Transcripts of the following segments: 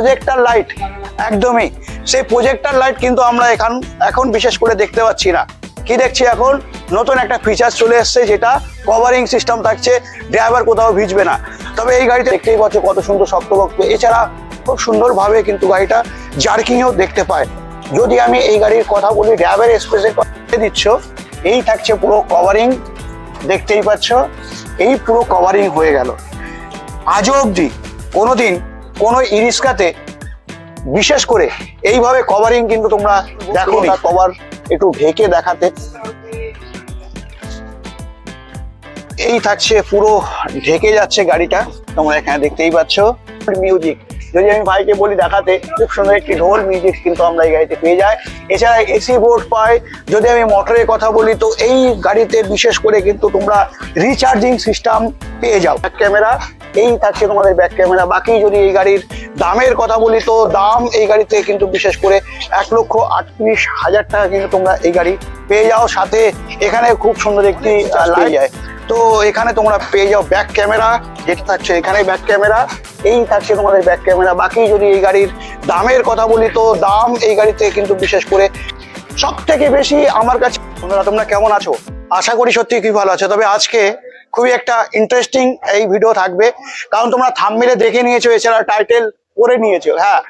Projector light একদমই। সেই projector light কিন্তু আমরা এখন এখন বিশেষ করে দেখতে পাচ্ছি না। কি দেখছি এখন? নতুন একটা ফিচার চলে এসছে যেটা কভারিং সিস্টেম থাকছে ড্রাইভার কোথাও ভিজবে না। তবে এই গাড়িতে দেখতেই পাচ্ছ কত সুন্দর শক্তভক্ত এছাড়া খুব সুন্দরভাবে কিন্তু গাড়িটা জার্কিংও দেখতে পায়। যদি আমি এই গাড়ির কথা বলি ড্রাইভার এক্সপ্রেসের কথা দিচ্ছ, এই থাকছে পুরো কভারিং দেখতেই পাচ্ছ। এই পুরো কভারিং হয়ে গেল। আজও অবধি কোনোদিন কোনো ইরিস্কাতে বিশেষ করে এইভাবে কভারিং কিন্তু তোমরা দেখো না কভার একটু ঢেকে দেখাতে। এই থাকছে, পুরো ঢেকে যাচ্ছে গাড়িটা, তোমরা এখানে দেখতেই পাচ্ছ। মিউজিক যদি আমি ভাইকে বলি দেখাতে খুব সুন্দর একটি ঢোল মিউজিক কিন্তু আমরা এই গাড়িতে পেয়ে যাই। এছাড়া এসি বোর্ড পাই যদি আমি মোটরের কথা বলি, তো এই গাড়িতে বিশেষ করে কিন্তু তোমরা রিচার্জিং সিস্টেম পেয়ে যাও। ক্যামেরা এই থাকছে তোমাদের ব্যাক ক্যামেরা বাকি যদি এই গাড়ির দামের কথা বলি তো দাম এই গাড়িতে কিন্তু বিশেষ করে এক লক্ষ আটত্রিশ হাজার টাকা কিন্তু তোমরা এই গাড়ি পেয়ে যাও। সাথে এখানে খুব সুন্দর একটি লাইট যায়। তো এখানে তোমরা পেয়ে যাও ব্যাক ক্যামেরা যেটা থাকছে এখানে ব্যাক ক্যামেরা এই থাকছে তোমাদের ব্যাক ক্যামেরা বাকি যদি এই গাড়ির দামের কথা বলি তো দাম এই গাড়িতে কিন্তু বিশেষ করে সব থেকে বেশি আমার কাছে। তোমরা কেমন আছো? আশা করি সত্যি খুবই ভালো আছো। তবে আজকে খুবই একটা ইন্টারেস্টিং এই ভিডিও থাকবে। কারণ তোমরা থামমিলে দেখে নিয়েছো, এছাড়া টাইটেল করে নিয়েছো হ্যাঁ।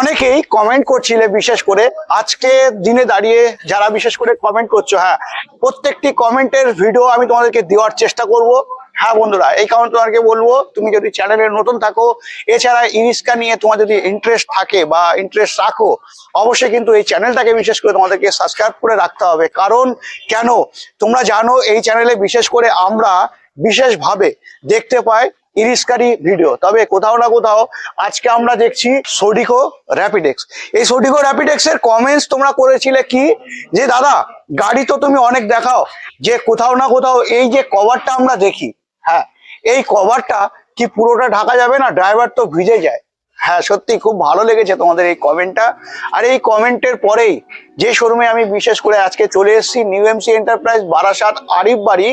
অনেকেই কমেন্ট করছিলে বিশেষ করে, আজকে দিনে দাঁড়িয়ে যারা বিশেষ করে কমেন্ট করছ হ্যাঁ প্রত্যেকটি কমেন্টের ভিডিও আমি তোমাদেরকে দেওয়ার চেষ্টা করব। হ্যাঁ বন্ধুরা, এই কারণে তোমাকে বলব, তুমি যদি চ্যানেলে নতুন থাকো, এছাড়া ইরিস্কা নিয়ে তোমার যদি ইন্টারেস্ট থাকে বা ইন্টারেস্ট রাখো, অবশ্যই কিন্তু এই চ্যানেলটাকে বিশেষ করে তোমাদেরকে সাবস্ক্রাইব করে রাখতে হবে। কারণ কেন? তোমরা জানো, এই চ্যানেলে বিশেষ করে আমরা বিশেষভাবে দেখতে পাই ইরিস্কারি ভিডিও তবে কোথাও না কোথাও আজকে আমরা দেখছি সোডিকো র্যাপিডেক্স এই সোডিকো র্যাপিডেক্স এর কমেন্টস তোমরা করেছিলে কি? যে, দাদা, গাড়ি তো তুমি অনেক দেখাও। যে, কোথাও না কোথাও এই যে কভারটা আমরা দেখি হ্যাঁ এই কভারটা কি পুরোটা ঢাকা যাবে না? ড্রাইভার তো ভিজে যায়। হ্যাঁ সত্যি খুব ভালো লেগেছে তোমাদের এই কমেন্টটা আর এই কমেন্টের পরেই যে শোরুমে আমি বিশেষ করে আজকে চলে এসেছি new MC enterprise Barasat Arif বাড়ি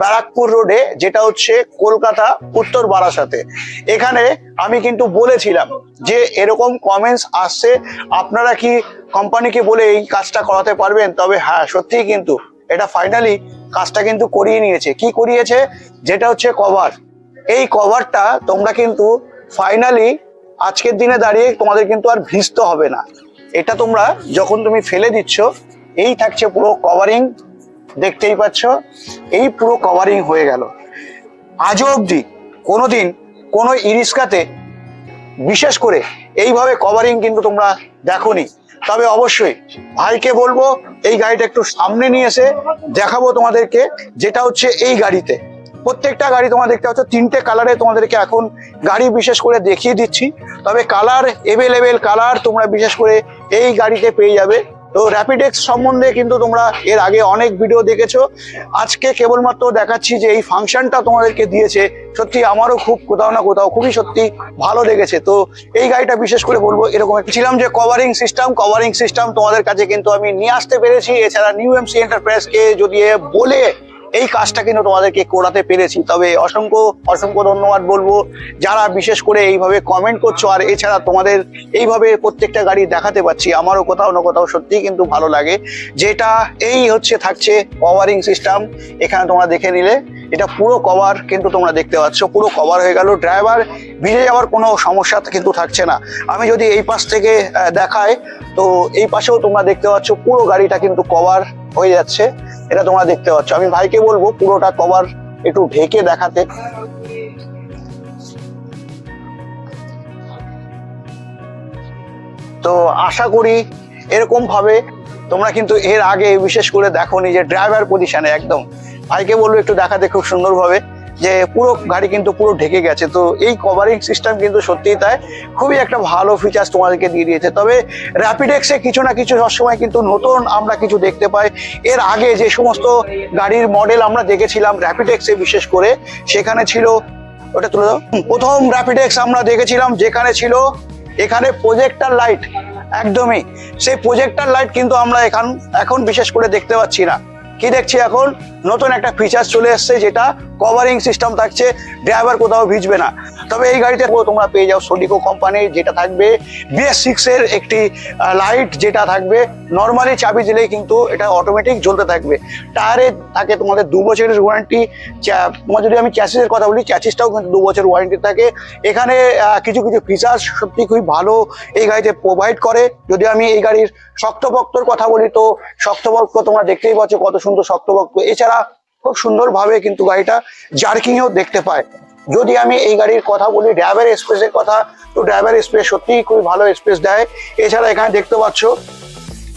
ব্যারাকপুর রোডে যেটা হচ্ছে কলকাতা, উত্তর বারাসাতে। এখানে আমি কিন্তু বলেছিলাম যে এরকম কমেন্টস আসছে। আপনারা কি কোম্পানিকে বলে এই কাজটা করাতে পারবেন? তবে হ্যাঁ সত্যিই কিন্তু এটা ফাইনালি কাজটা কিন্তু করিয়ে নিয়েছে। কি করিয়েছে? যেটা হচ্ছে কভার এই কভারটা তোমরা কিন্তু ফাইনালি আজকের দিনে দাঁড়িয়ে তোমাদের কিন্তু আর ভিজতে হবে না। এটা তোমরা যখন তুমি ফেলে দিচ্ছ, এই থাকছে পুরো কভারিং দেখতেই পাচ্ছ? এই পুরো কভারিং হয়ে গেল। আজও অবধি কোনোদিন কোনো ইরিস্কাতে বিশেষ করে এইভাবে কভারিং কিন্তু তোমরা দেখোনি। তবে অবশ্যই ভাইকে বলব, এই গাড়িটা একটু সামনে নিয়ে এসে দেখাবো তোমাদেরকে, যেটা হচ্ছে এই গাড়িতে। প্রত্যেকটা গাড়ি তোমার দেখতে পাচ্ছ, তিনটে কালারে তোমাদেরকে এখন গাড়ি বিশেষ করে দেখিয়ে দিচ্ছি। তবে কালার এভেলেবেল কালার তোমরা বিশেষ করে এই গাড়িতে পেয়ে যাবে। তো র্যাপিডেক্স সম্বন্ধে কিন্তু তোমরা এর আগে অনেক ভিডিও দেখেছ। আজকে কেবলমাত্র দেখাচ্ছি যে এই ফাংশনটা তোমাদেরকে দিয়েছে। সত্যি আমারও খুব কোথাও না কোথাও খুবই সত্যি ভালো লেগেছে। তো এই গাড়িটা বিশেষ করে বলব, এরকম ছিলাম যে কভারিং সিস্টেম কভারিং সিস্টেম তোমাদের কাছে কিন্তু আমি নিয়ে আসতে পেরেছি। এছাড়া নিউ এমসি এন্টারপ্রাইজকে যদি বলে এই কাজটা কিন্তু তোমাদেরকে করাতে পেরেছি। তবে অসংখ্য অসংখ্য ধন্যবাদ বলব। যারা বিশেষ করে এইভাবে কমেন্ট করছ, আর এছাড়া তোমাদের এইভাবে প্রত্যেকটা গাড়ি দেখাতে পাচ্ছি, আমারও কোথাও না কোথাও সত্যিই কিন্তু ভালো লাগে। যেটা, এই হচ্ছে, থাকছে কভারিং সিস্টেম এখানে তোমরা দেখে নিলে, এটা পুরো কভার কিন্তু তোমরা দেখতে পাচ্ছ। পুরো কভার হয়ে গেল। ড্রাইভার ভিজে যাওয়ার কোনো সমস্যা কিন্তু থাকছে না। আমি যদি এই পাশ থেকে দেখাই, তো এই পাশেও তোমরা দেখতে পাচ্ছ, পুরো গাড়িটা কিন্তু কভার হয়ে যাচ্ছে। এটা তোমরা দেখতে পাচ্ছ। আমি ভাইকে বলব পুরোটা কভার একটু ঢেকে দেখাতে। তো আশা করি এরকম ভাবে তোমরা কিন্তু এর আগে বিশেষ করে দেখো যে ড্রাইভার পজিশনে একদম। ভাইকে বলব একটু দেখাতে খুব সুন্দরভাবে। যে পুরো গাড়ি কিন্তু পুরো ঢেকে গেছে। তো এই কভারিং সিস্টেম কিন্তু সত্যিই তাই খুবই একটা ভালো ফিচার্স তোমাদেরকে দিয়ে দিয়েছে। তবে র্যাপিডেক্সে কিছু না কিছু সবসময় কিন্তু নতুন আমরা কিছু দেখতে পাই। এর আগে যে সমস্ত গাড়ির মডেল আমরা দেখেছিলাম র্যাপিডেক্সে বিশেষ করে, সেখানে ছিল, ওটা তুলে দাও। প্রথম র্যাপিডেক্স আমরা দেখেছিলাম যেখানে ছিল এখানে প্রজেক্টার লাইট একদমই। সেই প্রজেক্টার লাইট কিন্তু আমরা এখন এখন বিশেষ করে দেখতে পাচ্ছি না। কি দেখছি এখন? নতুন একটা ফিচার চলে এসছে যেটা কভারিং সিস্টেম থাকছে ড্রাইভার কোথাও ভিজবে না। তবে এই গাড়িতে তোমরা পেয়ে যাও সোডিকো কোম্পানির যেটা থাকবে বিএস এর একটি লাইট যেটা থাকবে। নর্মালি চাবি দিলেই কিন্তু এটা অটোমেটিক জ্বলতে থাকবে। টায়ারে থাকে তোমাদের দু বছরের ওয়ারেন্টি তোমার যদি আমি চ্যাসিসের কথা বলি চ্যাসিসটাও কিন্তু দু বছর ওয়ারেন্টি থাকে। এখানে কিছু কিছু ফিচার্স সত্যি খুবই ভালো এই গাড়িতে প্রোভাইড করে। যদি আমি এই গাড়ির শক্তপক্তর কথা বলি তো, শক্তপক্ত তোমরা দেখতেই পাচ্ছ কত সুন্দর শক্তপক্ত। এছাড়া খুব সুন্দরভাবে কিন্তু গাড়িটা জার্কিংও দেখতে পায়। যদি আমি এই গাড়ির কথা বলি ড্রাইভার এক্সপ্রেসের কথা, তো ড্রাইভার এক্সপ্রেস সত্যিই খুবই ভালো এক্সপ্রেস দেয়। এছাড়া এখানে দেখতে পাচ্ছ,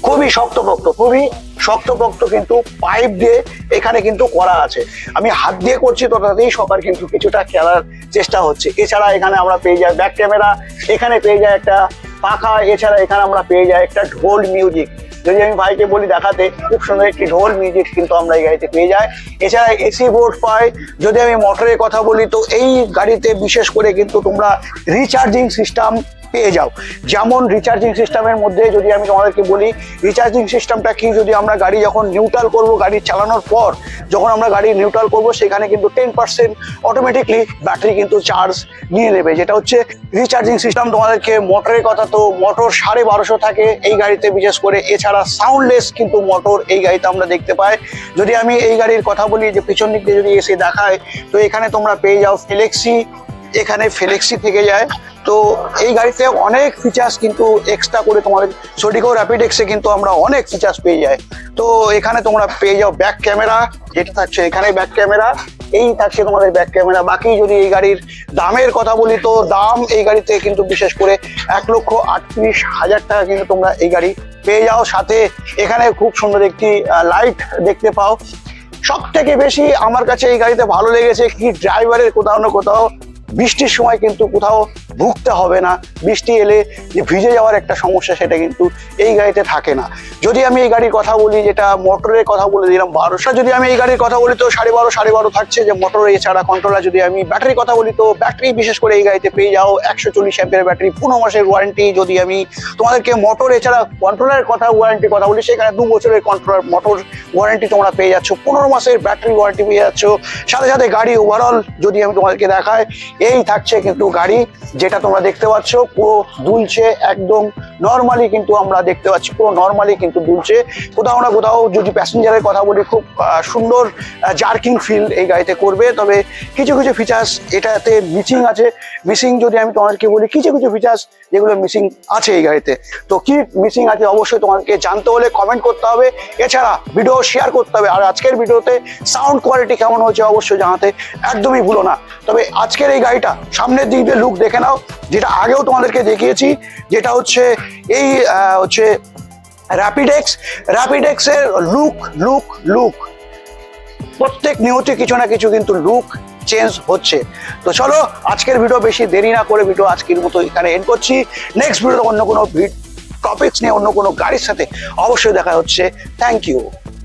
খুবই শক্তপোক্ত খুবই শক্তপোক্ত কিন্তু পাইপ দিয়ে এখানে কিন্তু করা আছে। আমি হাত দিয়ে করছি তো তাতেই সবার কিন্তু কিছুটা খেলার চেষ্টা হচ্ছে। এছাড়া এখানে আমরা পেয়ে যাই ব্যাক ক্যামেরা এখানে পেয়ে যাই একটা পাখা, এছাড়া এখানে আমরা পেয়ে যাই একটা ঢোল মিউজিক যদি আমি ভাইকে বলি দেখাতে, খুব সুন্দর একটি ঢোল মিউজিক কিন্তু আমরা এই গাড়িতে পেয়ে যাই। এছাড়া এসি বোর্ড পাই যদি আমি মোটরের কথা বলি, তো এই গাড়িতে বিশেষ করে কিন্তু তোমরা রিচার্জিং সিস্টেম পেয়ে যাও। যেমন রিচার্জিং সিস্টেমের মধ্যে যদি আমি তোমাদেরকে বলি রিচার্জিং সিস্টেমটা কি? যদি আমরা গাড়ি যখন নিউট্রাল করব, গাড়ি চালানোর পর, যখন আমরা গাড়ি নিউট্রাল করব, সেখানে কিন্তু টেন পার্সেন্ট অটোমেটিকলি ব্যাটারি কিন্তু চার্জ নিয়ে নেবে। যেটা হচ্ছে রিচার্জিং সিস্টেম তোমাদেরকে মোটরের কথা তো মোটর সাড়ে বারোশো থাকে এই গাড়িতে, বিশেষ করে এছাড়া সাউন্ডলেস কিন্তু মোটর এই গাড়িতে আমরা দেখতে পাই। যদি আমি এই গাড়ির কথা বলি যে পিছন দিক যদি এসে দেখায়, তো এখানে তোমরা পেয়ে যাও ফ্লেক্সি এখানে ফ্লেক্সি থেকে যায়। তো এই গাড়িতে অনেক ফিচার্স কিন্তু এক্সট্রা করে তোমাদের সোডিকো র্যাপিড এক্সে কিন্তু আমরা অনেক ফিচার্স পেয়ে যাই। তো এখানে তোমরা পেয়ে যাও ব্যাক ক্যামেরা যেটা থাকছে এখানে ব্যাক ক্যামেরা এই থাকছে তোমাদের ব্যাক ক্যামেরা বাকি যদি এই গাড়ির দামের কথা বলি, তো দাম এই গাড়িতে কিন্তু বিশেষ করে এক লক্ষ আটত্রিশ হাজার টাকা কিন্তু তোমরা এই গাড়ি পেয়ে যাও। সাথে এখানে খুব সুন্দর একটি লাইট দেখতে পাও। সব থেকে বেশি আমার কাছে এই গাড়িতে ভালো লেগেছে, কি ড্রাইভারের কোথাও না কোথাও বৃষ্টির সময় কিন্তু কোথাও ভুগতে হবে না, বৃষ্টি এলে যে ভিজে যাওয়ার একটা সমস্যা সেটা কিন্তু এই গাড়িতে থাকে না। যদি আমি এই গাড়ির কথা বলি, যেটা মোটরের কথা বলে দিলাম, বারোশো যদি আমি এই গাড়ির কথা বলি, তো সাড়ে বারো সাড়ে বারো থাকছে যে মোটর এছাড়া কন্ট্রোলার যদি আমি ব্যাটারির কথা বলি, তো ব্যাটারি বিশেষ করে এই গাড়িতে পেয়ে যাও। একশো চল্লিশ অ্যাম্পের ব্যাটারি পনেরো মাসের ওয়ারেন্টি যদি আমি তোমাদেরকে মোটর এছাড়া কন্ট্রোলারের কথা ওয়ারেন্টির কথা বলি, সেখানে দু বছরের কন্ট্রোলার মোটর ওয়ারেন্টি তোমরা পেয়ে যাচ্ছ। পনেরো মাসের ব্যাটারি ওয়ারেন্টি পেয়ে যাচ্ছ। সাথে সাথে গাড়ি ওভারঅল যদি আমি তোমাদেরকে দেখাই, এই থাকছে কিন্তু গাড়ি যেটা তোমরা দেখতে পাচ্ছ, পুরো দুলছে একদম নর্মালি কিন্তু আমরা দেখতে পাচ্ছি, পুরো নর্মালি কিন্তু দুলছে। কোথাও না কোথাও যদি প্যাসেঞ্জারের কথা বলি, খুব সুন্দর জার্কিং ফিল এই গাড়িতে করবে। তবে কিছু কিছু ফিচার্স এটাতে মিসিং আছে। মিসিং যদি আমি তোমাদেরকে বলি, কিছু কিছু ফিচার্স যেগুলো মিসিং আছে এই গাড়িতে। তো কি মিসিং আছে অবশ্যই তোমাদেরকে জানতে হলে কমেন্ট করতে হবে। এছাড়া ভিডিও শেয়ার করতে হবে। আর আজকের ভিডিওতে সাউন্ড কোয়ালিটি কেমন হয়েছে অবশ্যই জানাতে একদমই ভুলো না। তবে আজকের এই গাড়িটা সামনের দিক দিয়ে লুক দেখে নাও। যেটা আগেও তোমাদেরকে দেখিয়েছি, যেটা হচ্ছে এই হচ্ছে র্যাপিডেক্স র্যাপিডেক্সের লুক লুক লুক প্রত্যেক নিয়তে কিছু না কিছু কিন্তু লুক চেঞ্জ হচ্ছে। তো চলো, আজকের ভিডিও বেশি দেরি না করে ভিডিও আজকের মতো এখানে এন্ড করছি। নেক্সট ভিডিও অন্য কোনো টপিকস নিয়ে, অন্য কোনো গাড়ির সাথে অবশ্যই দেখা হচ্ছে। Thank you